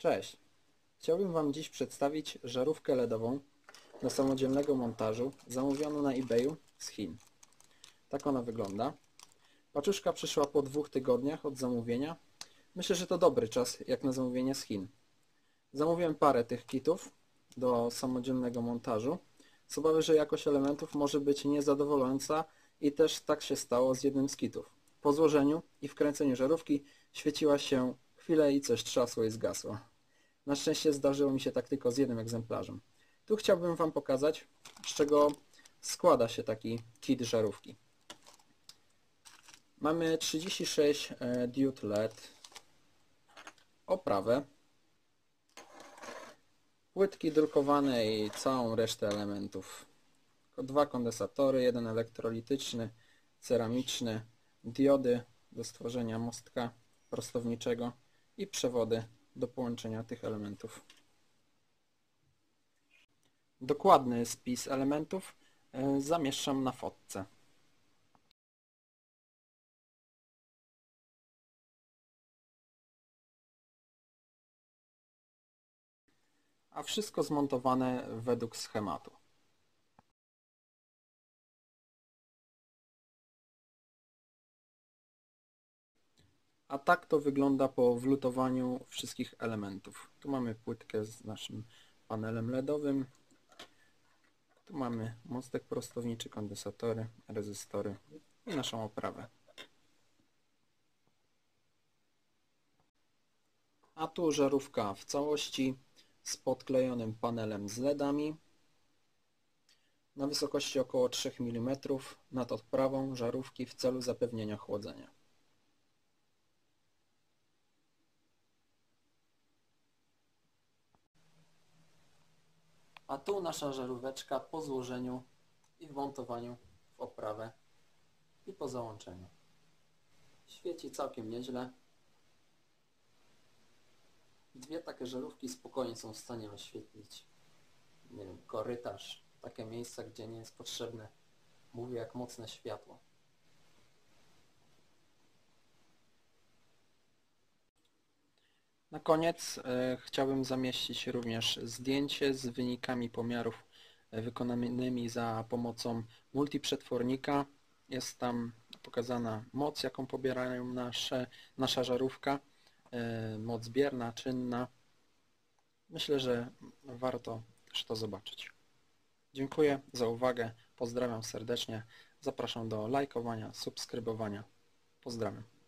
Cześć! Chciałbym Wam dziś przedstawić żarówkę LEDową do samodzielnego montażu zamówioną na eBayu z Chin. Tak ona wygląda. Paczuszka przyszła po dwóch tygodniach od zamówienia. Myślę, że to dobry czas jak na zamówienie z Chin. Zamówiłem parę tych kitów do samodzielnego montażu. Z obawy, że jakość elementów może być niezadowalająca i też tak się stało z jednym z kitów. Po złożeniu i wkręceniu żarówki świeciła się chwilę i coś trzasło i zgasło. Na szczęście zdarzyło mi się tak tylko z jednym egzemplarzem. Tu chciałbym Wam pokazać, z czego składa się taki kit żarówki. Mamy 36 e, diod LED, oprawę, płytki drukowane i całą resztę elementów. Dwa kondensatory, jeden elektrolityczny, ceramiczny, diody do stworzenia mostka prostowniczego i przewody do połączenia tych elementów. Dokładny spis elementów e, zamieszczam na fotce. A wszystko zmontowane według schematu. A tak to wygląda po wlutowaniu wszystkich elementów. Tu mamy płytkę z naszym panelem LEDowym. Tu mamy mostek prostowniczy, kondensatory, rezystory i naszą oprawę. A tu żarówka w całości z podklejonym panelem z LEDami na wysokości około 3 mm nad odprawą żarówki w celu zapewnienia chłodzenia. A tu nasza żaróweczka po złożeniu i wmontowaniu w oprawę i po załączeniu. Świeci całkiem nieźle. Dwie takie żarówki spokojnie są w stanie oświetlić nie wiem, korytarz, takie miejsca, gdzie nie jest potrzebne, mówię jak mocne światło. Na koniec e, chciałbym zamieścić również zdjęcie z wynikami pomiarów e, wykonanymi za pomocą multiprzetwornika. Jest tam pokazana moc, jaką pobierają nasze, nasza żarówka, e, moc bierna, czynna. Myślę, że warto też to zobaczyć. Dziękuję za uwagę, pozdrawiam serdecznie, zapraszam do lajkowania, subskrybowania. Pozdrawiam.